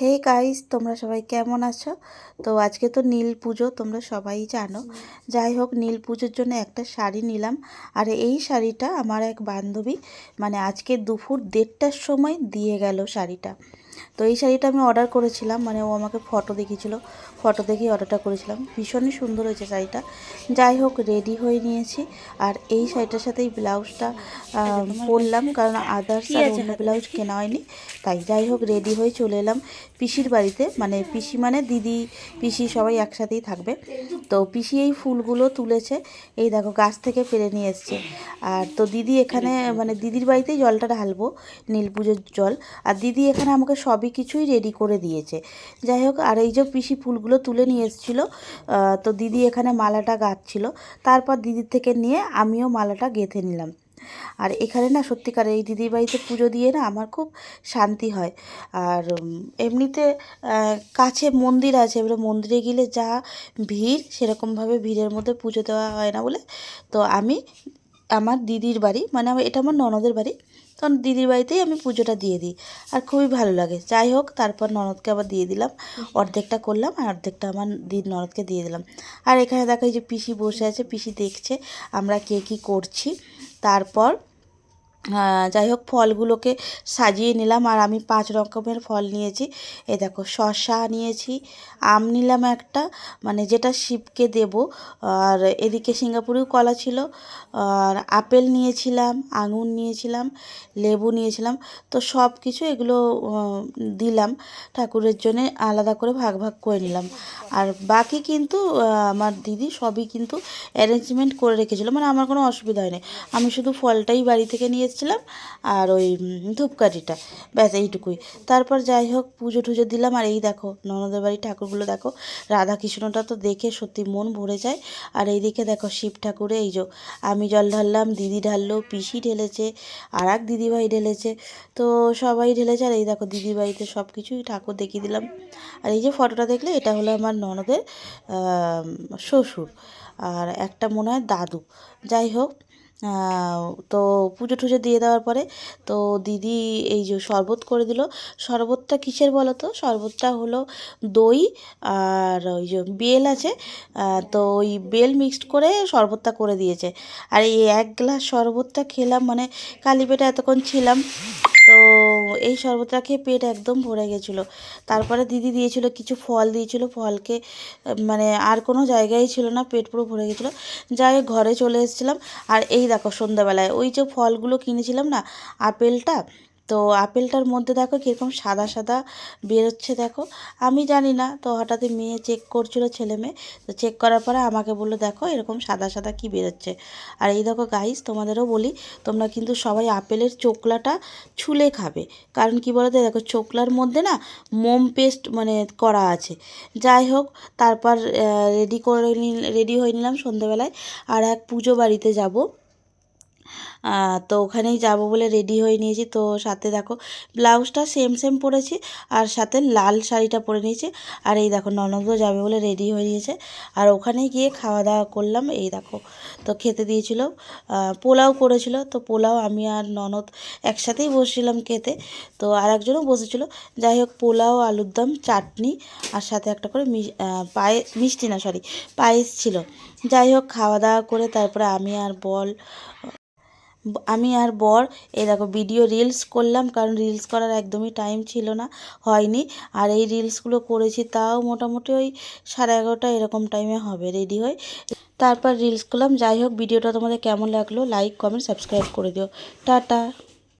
Hey guys, তোমরা সবাই কেমন আছো? তো আজকে তো নীল পুজো, তোমরা সবাই জানো। যাই হোক, নীল পুজোর জন্য একটা শাড়ি নিলাম। আর এই শাড়িটা আমার এক বান্ধবী মানে আজকে দুপুর দেড়টার সময় দিয়ে গেল শাড়িটা। তো এই শাড়িটা আমি অর্ডার করেছিলাম মানে ও আমাকে ফটো দেখিয়েছিল। ফটো দেখেই অর্ডারটা করেছিলাম। ভীষণই সুন্দর হয়েছে শাড়িটা। যাই হোক রেডি হয়ে নিয়েছি। আর এই শাড়িটার সাথে এই ব্লাউজটা পরলাম কারণ আদার্স আর অন্য ব্লাউজ কেনা হয়নি। তাই যাই হোক রেডি হয়ে চলে এলাম পিসির বাড়িতে। মানে পিসি মানে দিদি পিসি সবাই একসাথেই থাকবে। তো পিসি এই ফুলগুলো তুলেছে। এই দেখো গাছ থেকে পেরে নিয়ে এসছে। আর তো দিদি এখানে মানে দিদির বাড়িতেই জলটা ঢালবো নীল পুজোর জল। আর দিদি এখানে আমাকে সবই কিছুই রেডি করে দিয়েছে। যাই হোক, আর এই যে পিসি ফুলগুলো তুলে নিয়ে এসেছিল তো দিদি এখানে মালাটা গাঁথছিল। তারপর দিদির থেকে নিয়ে আমিও মালাটা গেঁথে নিলাম। আর এখানে না, সত্যিকার এই দিদির বাড়িতে পুজো দিয়ে না আমার খুব শান্তি হয়। আর এমনিতে কাছে মন্দির আছে, এবারে মন্দিরে গেলে যা ভিড়, সেরকমভাবে ভিড়ের মধ্যে পুজো দেওয়া হয় না বলে। তো আমি আমার দিদির বাড়ি মানে এটা আমার ননদের বাড়ি, তখন দিদির বাড়িতেই আমি পুজোটা দিয়ে দিই। আর খুবই ভালো লাগে। যাই হোক, তারপর ননদকে আবার দিয়ে দিলাম। অর্ধেকটা করলাম আর অর্ধেকটা আমার দিদি ননদকে দিয়ে দিলাম। আর এখানে দেখো যে পিসি বসে আছে, পিসি দেখছে আমরা কে কী করছি। তারপর যাই হোক, ফলগুলোকে সাজিয়ে নিলাম আর আমি পাঁচ রকমের ফল নিয়েছি। এ দেখো, শসা নিয়েছি, আম নিলাম একটা মানে যেটা শিবকে দেব। আর এদিকে সিঙ্গাপুরেও কলা ছিল। আর আপেল নিয়েছিলাম, আঙুর নিয়েছিলাম, লেবু নিয়েছিলাম। তো সব কিছু এগুলো দিলাম। ঠাকুরের জন্যে আলাদা করে ভাগ ভাগ করে নিলাম। আর বাকি কিন্তু আমার দিদি সবই কিন্তু অ্যারেঞ্জমেন্ট করে রেখেছিলো। মানে আমার কোনো অসুবিধা হয়নি। আমি শুধু ফলটাই বাড়ি থেকে নিয়ে এসেছিলাম আর ওই ধূপকাঠিটা, ব্যাস এইটুকুই। তারপর যাই হোক, পুজো টুজো দিলাম, আর এই দেখো, ননদের বাড়ির ঠাকুরগুলো দেখো রাধা কৃষ্ণটা তো দেখে সত্যি মন ভরে যায়। আর এইদিকে দেখো শিব ঠাকুরে, এই যে আমি জল ঢাললাম, দিদি ঢাললো, পিসি ঢেলেছে আর এক দিদিভাই ঢেলেছে, তো সবাই ঢেলেছে। আর এই দেখো দিদি বাড়িতে সব কিছুই ঠাকুর দেখিয়ে দিলাম। আর এই যে ফটোটা দেখলে, এটা হলো আমার ননদের শ্বশুর, আর একটা মনে হয় দাদু। যাই হোক তো পুজো টুজো দিয়ে দেওয়ার পরে, তো দিদি এই যে শরবত করে দিল। শরবতটা কিসের বলো তো? শরবতটা হলো দই আর ওই যে বেল আছে। তো ওই বেল মিক্সড করে শরবতটা করে দিয়েছে। আর এই এক গ্লাস শরবতটা খেলাম মানে কালী পেটে এতক্ষণ ছিলাম। তো এই শরবতটা খেয়ে পেট একদম ভরে গেছিল। তারপরে দিদি দিয়েছিল কিছু ফল, দিয়েছিল ফলকে মানে আর কোনো জায়গায় ছিল না, পেট পুরো ভরে গেছিল। যাই ঘরে চলে এসেছিলাম। আর এই দেখো সন্ধ্যাবেলায়, ওই যে ফলগুলো কিনেছিলাম না, আপেলটা তো আপেলটার মধ্যে দেখো কীরকম সাদা সাদা বেরোচ্ছে দেখো। আমি জানি না, তো হঠাৎ মেয়ে চেক করছিল ছেলে মেয়ে, তো চেক করার পরে আমাকে বলল, দেখো এরকম সাদা সাদা কি বেরোচ্ছে? আর এই দেখো গাইস তোমাদেরও বলি, তোমরা কিন্তু সবাই আপেলের চোকলাটা ছুলে খাবে। কারণ কি বলো তো দেখো চোকলার মধ্যে না মোম পেস্ট মানে করা আছে। যাই হোক, তারপর রেডি করে রেডি হয়ে নিলাম সন্ধেবেলায়। আর এক পুজো বাড়িতে যাব। তো ওখানেই যাব বলে রেডি হয়ে নিয়েছি। তো সাথে দেখো, ব্লাউজটা সেম সেম পরেছি আর সাথে লাল শাড়িটা পরে নিয়েছি। আর এই দেখো, ননদও যাবে বলে রেডি হয়ে নিয়েছে। আর ওখানে গিয়ে খাওয়া দাওয়া করলাম। এই দেখো, তো খেতে দিয়েছিল পোলাও করেছিল। তো পোলাও আমি আর ননদ একসাথেই বসছিলাম খেতে। তো আর একজনও বসেছিল। যাই হোক, পোলাও, আলুর দম, চাটনি আর সাথে একটা করে পায়ে, মিষ্টি না সরি পায়েস ছিল। যাই হোক, খাওয়া দাওয়া করে তারপরে আমি আর বল আমি আর বর, এই দেখো ভিডিও রিলস করলাম, কারণ রিলস করার একদমই টাইম ছিল না, হয়নি। আর এই রিলসগুলো করেছি, তাও মোটামুটি ওই সাড়ে এগারোটা এরকম টাইমে হবে রেডি হয়ে। তারপর রিলস করলাম। যাই হোক ভিডিওটা তোমাদের কেমন লাগল লাইক কমেন্ট সাবস্ক্রাইব করে দিও। টাটা।